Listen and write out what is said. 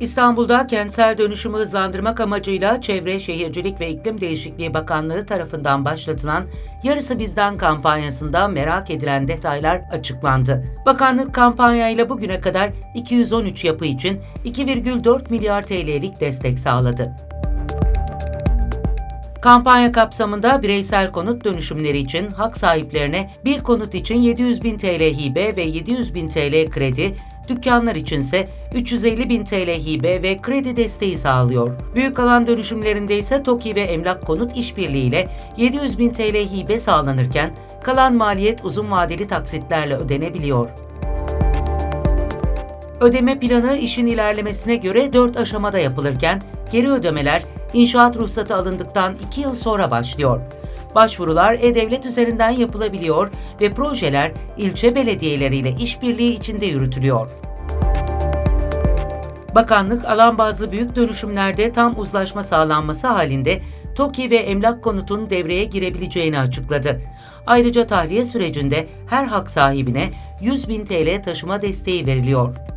İstanbul'da kentsel dönüşümü hızlandırmak amacıyla Çevre, Şehircilik ve İklim Değişikliği Bakanlığı tarafından başlatılan Yarısı Bizden kampanyasında merak edilen detaylar açıklandı. Bakanlık kampanyayla bugüne kadar 213 yapı için 2,4 milyar TL'lik destek sağladı. Kampanya kapsamında bireysel konut dönüşümleri için hak sahiplerine bir konut için 700 bin TL hibe ve 700 bin TL kredi, dükkanlar içinse 350 bin TL hibe ve kredi desteği sağlıyor. Büyük alan dönüşümlerinde ise TOKİ ve Emlak Konut İşbirliği ile 700 bin TL hibe sağlanırken kalan maliyet uzun vadeli taksitlerle ödenebiliyor. Ödeme planı işin ilerlemesine göre 4 aşamada yapılırken geri ödemeler inşaat ruhsatı alındıktan 2 yıl sonra başlıyor. Başvurular e-devlet üzerinden yapılabiliyor ve projeler ilçe belediyeleriyle işbirliği içinde yürütülüyor. Bakanlık alan bazlı büyük dönüşümlerde tam uzlaşma sağlanması halinde TOKİ ve emlak konutun devreye girebileceğini açıkladı. Ayrıca tahliye sürecinde her hak sahibine 100 bin TL taşıma desteği veriliyor.